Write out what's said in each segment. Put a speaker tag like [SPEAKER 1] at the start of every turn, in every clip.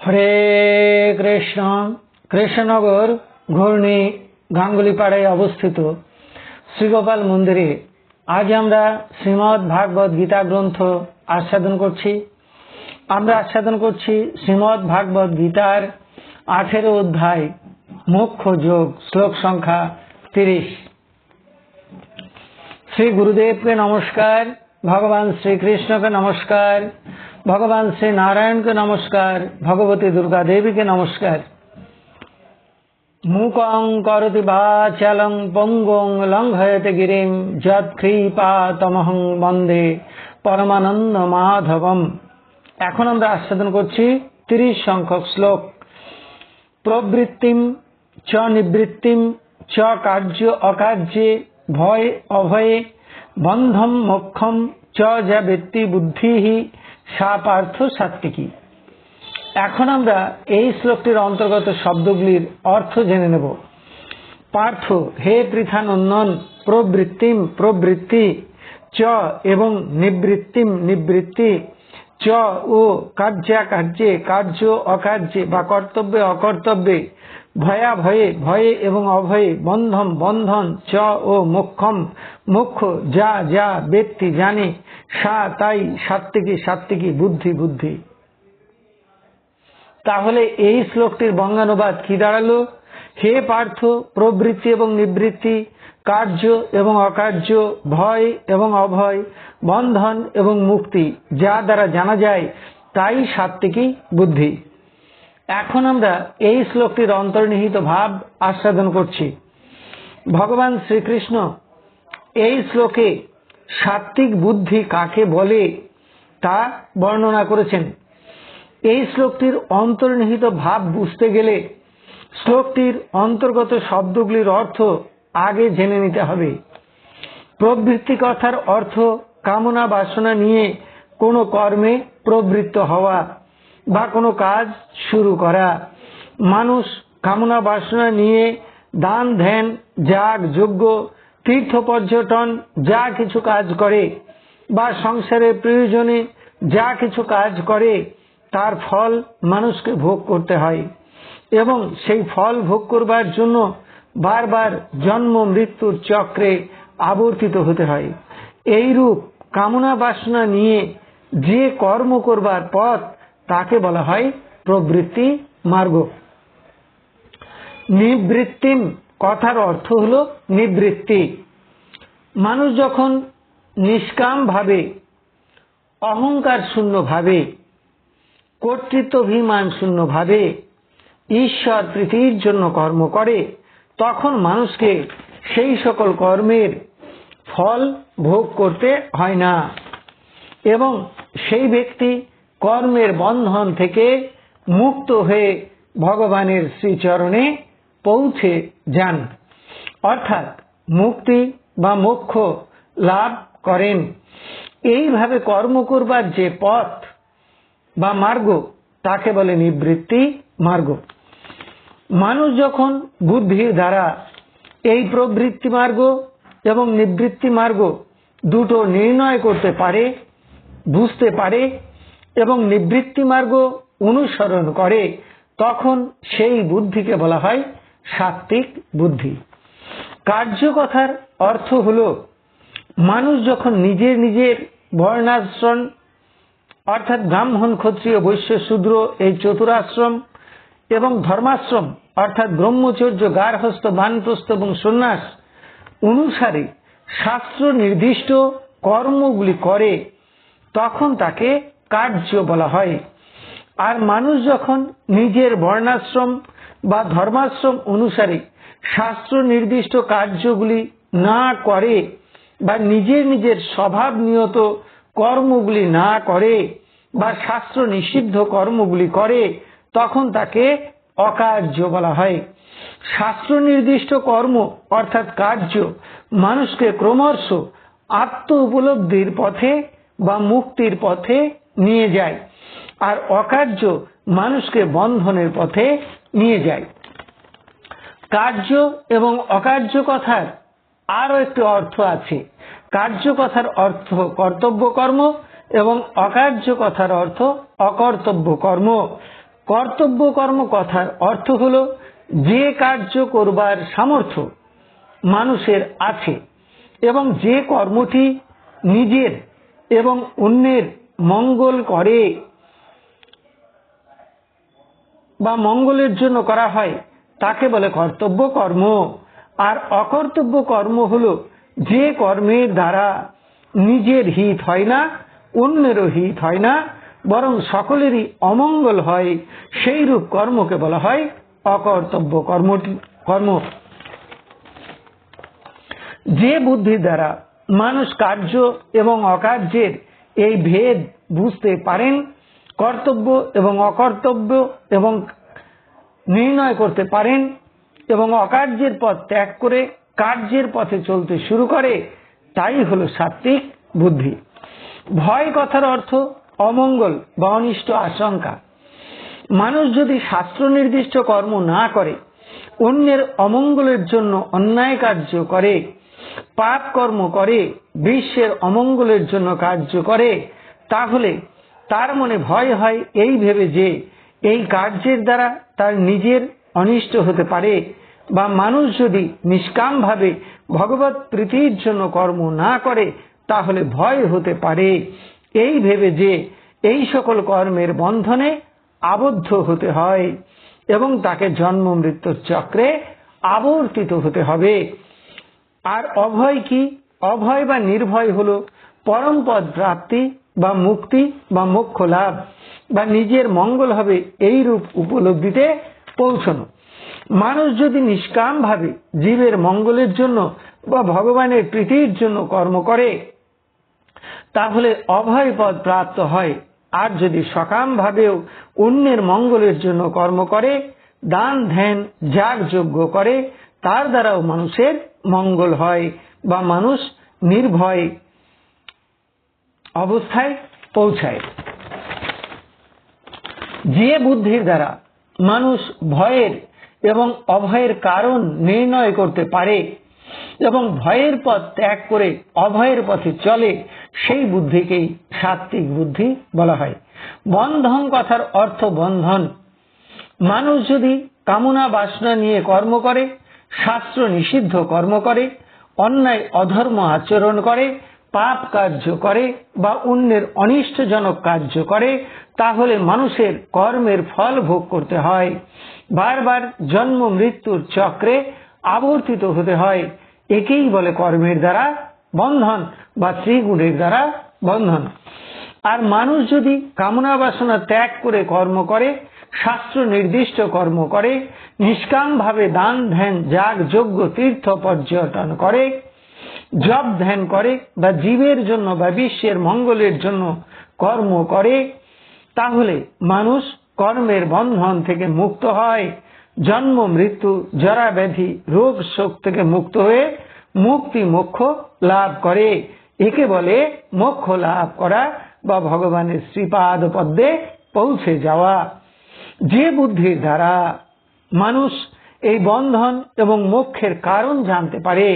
[SPEAKER 1] হরে কৃষ্ণ, কৃষ্ণনগর ঘূর্ণি গাঙ্গুলিপাড়ায় অবস্থিত শ্রীগোপাল মন্দিরে আজ আমরা শ্রীমৎ ভাগবত গীতা গ্রন্থ আস্বাদন করছি। আমরা আস্বাদন করছি শ্রীমৎ ভাগবত গীতার আঠেরো অধ্যায় মোক্ষ যোগ, শ্লোক সংখ্যা তিরিশ। শ্রী গুরুদেবকে নমস্কার, ভগবান শ্রীকৃষ্ণকে নমস্কার ভগবান শ্রী নারায়ণকে নমস্কার, ভগবতী দুর্গা দেবীকে নমস্কার। মূকং করতি বাচালং পঙ্গং লঙ্ঘয়তে গিরিম যৎকৃপাতমহং বন্দে পরমানন্দ মাধবম। এখন আমরা আস্বাদন করছি তিরিশ সংখ্যক শ্লোক। প্রবৃত্তিম, চ নিবৃত্তিম, চ কার্য অকার্যে, ভয় অভয়ে, বন্ধম মোক্ষম, চ যা ব্যক্তি বুদ্ধি সা পার্থ সাত্বিকী এখন আমরা এই শ্লোকটির অন্তর্গত শব্দগুলির অর্থ জেনে নেব। পার্থ, হে পৃথানন্দন প্রবৃত্তিম, প্রবৃত্তি, চ এবং নিবৃত্তিম, নিবৃত্তি, চ ও কার্যা কার্যে কার্য অকার্যে বা কর্তব্যে, অকর্তব্যে ভয়া ভয়ে ভয়ে এবং অভয়ে, বন্ধম, বন্ধন, চ ও মোক্ষম মোক্ষ যা যা ব্যক্তি জানে, সা তাই সাত্বিকী সাত্বিকী বুদ্ধি বুদ্ধি। তাহলে এই শ্লোকটির বঙ্গানুবাদ কি দাঁড়াল? হে পার্থ, প্রবৃত্তি এবং নিবৃত্তি, কার্য এবং অকার্য, ভয় এবং অভয়, বন্ধন এবং মুক্তি, যা দ্বারা জানা যায়, তাই সাত্বিকী বুদ্ধি। এখন আমরা এই শ্লোকটির অন্তর্নিহিত ভাব আস্বাদন করছি। ভগবান শ্রীকৃষ্ণ এই শ্লোকে সাত্বিক বুদ্ধি কাকে বলে তা বর্ণনা করেছেন। এই শ্লোকটির অন্তর্নিহিত ভাব বুঝতে গেলে শ্লোকটির অন্তর্গত শব্দগুলির অর্থ আগে জেনে নিতে হবে। প্রবৃত্তি কথার অর্থ কামনা বাসনা নিয়ে কোনো কর্মে প্রবৃত্ত হওয়া বা কোনো কাজ শুরু করা। মানুষ কামনা বাসনা নিয়ে দান, ধ্যান, যাগ যোগ্য তীর্থ পর্যটন, যা কিছু কাজ করে বা সংসারের প্রয়োজনে যা কিছু কাজ করে, তার ফল মানুষকে ভোগ করতে হয় এবং সেই ফল ভোগ করবার জন্য বারবার জন্ম, মৃত্যুর চক্রে আবর্তিত হতে হয়। এইরূপ কামনা বাসনা নিয়ে যে কর্ম করবার পথ তাকে বলা হয় প্রবৃত্তি মার্গ। নিবৃত্তিম কথার অর্থ হল নিবৃত্তি। মানুষ যখন নিষ্কাম ভাবে অহংকার শূন্য ভাবে কর্তৃত্বাভিমান শূন্য ভাবে ঈশ্বর প্রীতির জন্য কর্ম করে, তখন মানুষকে সেই সকল কর্মের ফল ভোগ করতে হয় না। এবং সেই ব্যক্তি কর্মের বন্ধন থেকে মুক্ত হয়ে ভগবানের শ্রীচরণে পৌঁছে যান। অর্থাৎ মুক্তি বা মোক্ষ লাভ করেন। এইভাবে কর্ম করবার যে পথ বা মার্গ, তাকে বলে নিবৃত্তি মার্গ। মানুষ যখন বুদ্ধির দ্বারা এই প্রবৃত্তি মার্গ এবং নিবৃত্তি মার্গ দুটো নির্ণয় করতে পারে, বুঝতে পারে এবং নিবৃত্তি মার্গ অনুসরণ করে, তখন সেই বুদ্ধিকে বলা হয় সাত্বিক বুদ্ধি। কার্যকথার অর্থ হল, মানুষ যখন নিজের নিজের বর্ণাশ্রম, অর্থাৎ ব্রাহ্মণ, ক্ষত্রিয়, বৈশ্য, শূদ্র, এই চতুরাশ্রম এবং ধর্মাশ্রম, অর্থাৎ ব্রহ্মচর্য, গার্হস্থ, বানপ্রস্থ এবং সন্ন্যাস অনুসারে শাস্ত্র নির্দিষ্ট কর্মগুলি করে, তখন তাকে কার্য বলা হয়। আর মানুষ যখন নিজের বর্ণাশ্রম বা ধর্মাশ্রম অনুসারে শাস্ত্র নির্দিষ্ট কার্যগুলি না করে বা নিজের নিজের স্বভাব নিয়ত কর্মগুলি না করে বা শাস্ত্র নিষিদ্ধ কর্মগুলি করে, তখন তাকে অকার্য বলা হয়। শাস্ত্র নির্দিষ্ট কর্ম অর্থাৎ কার্য মানুষকে ক্রমশ আত্ম উপলব্ধির পথে বা মুক্তির পথে নিয়ে যায়। আর অকার্য মানুষকে বন্ধনের পথে নিয়ে যায়। কার্য এবং অকার্য কথার আরও একটি অর্থ আছে। কার্য কথার অর্থ কর্তব্য কর্ম এবং অকার্য কথার অর্থ অকর্তব্য কর্ম। কর্তব্য কর্ম কথার অর্থ হল যে কার্য করবার সামর্থ্য মানুষের আছে এবং যে কর্মটি নিজের এবং অন্যের মঙ্গল করে বা মঙ্গলের জন্য করা হয়, তাকে বলে কর্তব্য কর্ম। আর অকর্তব্য কর্ম হল যে কর্মের দ্বারা নিজের হিত হয় না, অন্যেরও হিত হয় না, বরং সকলেরই অমঙ্গল হয় সেই রূপ কর্মকে বলা হয় অকর্তব্য কর্মটি কর্ম। যে বুদ্ধির দ্বারা মানুষ কার্য এবং অকার্যের এই ভেদ বুঝতে পারেন, কর্তব্য এবং অকর্তব্য এবং নির্ণয় করতে পারেন এবং অকার্যের পথ ত্যাগ করে কার্যের পথে চলতে শুরু করে, তাই হল সাত্বিক বুদ্ধি। ভয় কথার অর্থ অমঙ্গল বা অনিষ্ট আশঙ্কা। মানুষ যদি শাস্ত্র নির্দিষ্ট কর্ম না করে, অন্যের অমঙ্গলের জন্য অন্যায় কার্য করে পাপ কর্ম করে, বিশ্বের অমঙ্গলের জন্য কার্য করে, তাহলে তার মনে ভয় হয় এই ভেবে যে এই কার্যের দ্বারা তার নিজের অনিষ্ট হতে পারে বা মানুষ যদি নিষ্কাম ভাবে ভগবত প্রীতির জন্য কর্ম না করে, তাহলে ভয় হতে পারে। এই ভেবে যে এই সকল কর্মের বন্ধনে আবদ্ধ হতে হয় এবং তাকে জন্ম মৃত্যুর চক্রে আবর্তিত হতে হবে। আর অভয় কি? অভয় বা নির্ভয় হল পরম পদ প্রাপ্তি বা মুক্তি বা মোক্ষ লাভ বা নিজের মঙ্গল হবে এই রূপ উপলব্ধিতে পৌঁছানো। মানুষ যদি নিষ্কাম ভাবে জীবের মঙ্গলের জন্য বা ভগবানের প্রীতির জন্য কর্ম করে, তাহলে অভয় পদ প্রাপ্ত হয়। আর যদি সকাম ভাবেও অন্যের মঙ্গলের জন্য কর্ম করে, দান, ধ্যান যাগ যোগ্য করে, তার দ্বারাও মানুষের মঙ্গল হয় বা মানুষ নির্ভয় অবস্থায় পৌঁছায়। যে বুদ্ধির দ্বারা মানুষ ভয়ের এবং অভয়ের কারণ নির্ণয় করতে পারে এবং ভয়ের পথ ত্যাগ করে অভয়ের পথে চলে, সেই বুদ্ধিকেই সাত্বিক বুদ্ধি বলা হয়। বন্ধন কথার অর্থ বন্ধন। মানুষ যদি কামনা বাসনা নিয়ে কর্ম করে শাস্ত্র নিষিদ্ধ কর্ম করে, অন্যায় অধর্ম আচরণ করে, পাপ কার্য করে বা অন্যের অনিষ্টজনক কার্য করে, তাহলে মানুষের কর্মের ফল ভোগ করতে হয়। বারবার জন্ম মৃত্যুর চক্রে আবর্তিত হতে হয়। একেই বলে কর্মের দ্বারা বন্ধন বা ত্রিগুণের দ্বারা বন্ধন। আর মানুষ যদি কামনা বাসনা ত্যাগ করে কর্ম করে শাস্ত্র নির্দিষ্ট কর্ম করে নিষ্কাম ভাবে দান, ধ্যান, যাগ যোগ্য তীর্থ, পর্যটন করে জব ধ্যান করে বা জীবের জন্য বা বিশ্বের মঙ্গলের জন্য কর্ম করে, তাহলে মানুষ কর্মের বন্ধন থেকে মুক্ত হয়। জন্ম, মৃত্যু, জরা ব্যাধি, রোগ, শোক থেকে মুক্ত হয়ে মুক্তি, মোক্ষ লাভ করে। একে বলে মোক্ষ লাভ করা বা ভগবানের শ্রীপাদ পদ্মে পৌঁছে যাওয়া। যে বুদ্ধির দ্বারা মানুষ এই বন্ধন এবং মোক্ষের কারণ জানতে পারে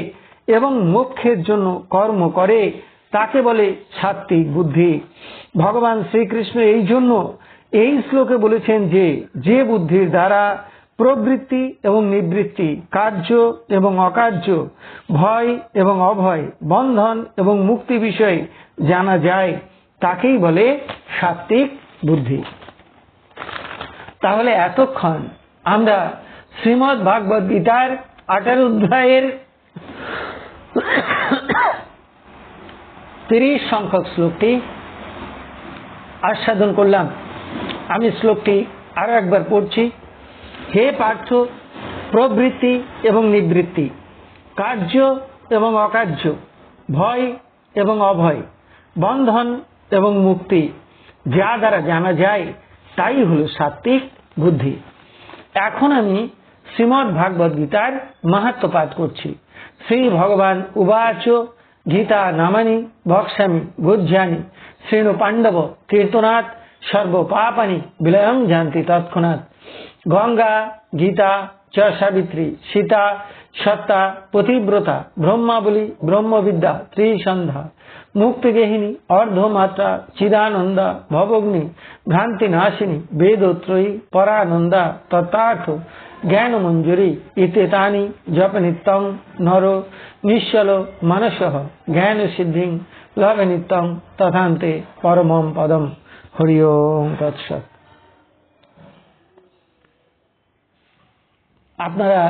[SPEAKER 1] এবং মোক্ষের জন্য কর্ম করে, তাকে বলে সাত্বিক বুদ্ধি। ভগবান শ্রীকৃষ্ণ এই জন্য এই শ্লোকে বলেছেন যে যে বুদ্ধির দ্বারা প্রবৃত্তি এবং নিবৃত্তি, কার্য এবং অকার্য, ভয় এবং অভয়, বন্ধন এবং মুক্তি বিষয়ে জানা যায়, তাকেই বলে সাত্বিক বুদ্ধি। তাহলে এতক্ষণ আমরা শ্রীমদ ভাগবত গীতার আঠারো অধ্যায়ের তিরিশ সংখ্যক শ্লোকটি আস্বাদন করলাম। আমি শ্লোকটি আরও একবার পড়ছি। হে পার্থ, প্রবৃত্তি এবং নিবৃত্তি, কার্য এবং অকার্য, ভয় এবং অভয়, বন্ধন এবং মুক্তি, যা দ্বারা জানা যায় তাই হল সাত্বিক বুদ্ধি। এখন আমি শ্রীমদ ভাগবত গীতার মাহাত্ম পাঠ করছি। শ্রী ভগবান উবাচ গীতা নামানি ভক্সামি বুঝানি শ্রেণু পাণ্ডব কীর্তনাথ সর্বপাপানি বিলয়ং জানতি তৎক্ষণাৎ। গঙ্গা, গীতা, চ সাবিত্রী, সীতা, সত্তা, পতিব্রতা, ব্রহ্মাবলী, ব্রহ্মবিদ্যা, ত্রিসন্ধ্যা। মুক্তিগেহিনী অর্ধমাত্রা, চিদানন্দা, ভবগ্নি ভ্রান্তি নাশিনী বেদত্রয়ী, পরানন্দা তত্ত্বার্থ জ্ঞান মঞ্জুরি ইতে তানি জপ নিত্যং নর নিশ্চল মানস জ্ঞান সিদ্ধি লবে নিত্যং তথান্তে পরমম পদম। হরি ওম আপনারা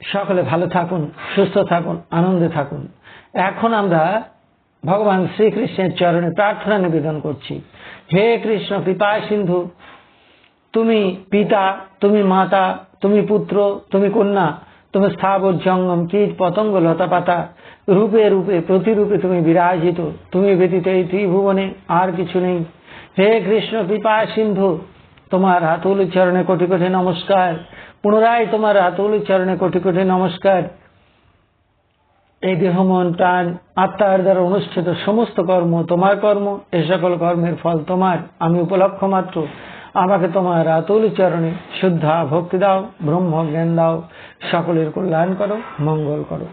[SPEAKER 1] সকলে ভালো থাকুন, সুস্থ থাকুন, আনন্দে থাকুন। এখন আমরা ভগবান শ্রীকৃষ্ণের চরণে প্রার্থনা নিবেদন করছি। হে কৃষ্ণ কৃপা সিন্ধু, তুমি পিতা, তুমি মাতা, তুমি পুত্র, তুমি কন্যা, তুমি স্থাবর জঙ্গম, কীট, পতঙ্গ লতা পাতা রূপে রূপে, প্রতিরূপে তুমি বিরাজিত, তুমি ব্যতীত এই ত্রিভুবনে আর কিছু নেই। হে কৃষ্ণ কৃপা সিন্ধু, তোমার হাতুল চরণে কোটি কোটি নমস্কার। পুনরায় তোমার হাতুল চরণে কোটি কোটি নমস্কার। এই দেহ, মন, প্রাণ আত্মার দ্বারা অনুষ্ঠিত সমস্ত কর্ম তোমার কর্ম, এ সকল কর্মের ফল তোমার। আমি উপলক্ষ মাত্র। আমাকে তোমার আতুল চরণে শুদ্ধা ভক্তি দাও ব্রহ্ম জ্ঞান দাও। সকলের কল্যাণ করো, মঙ্গল করো।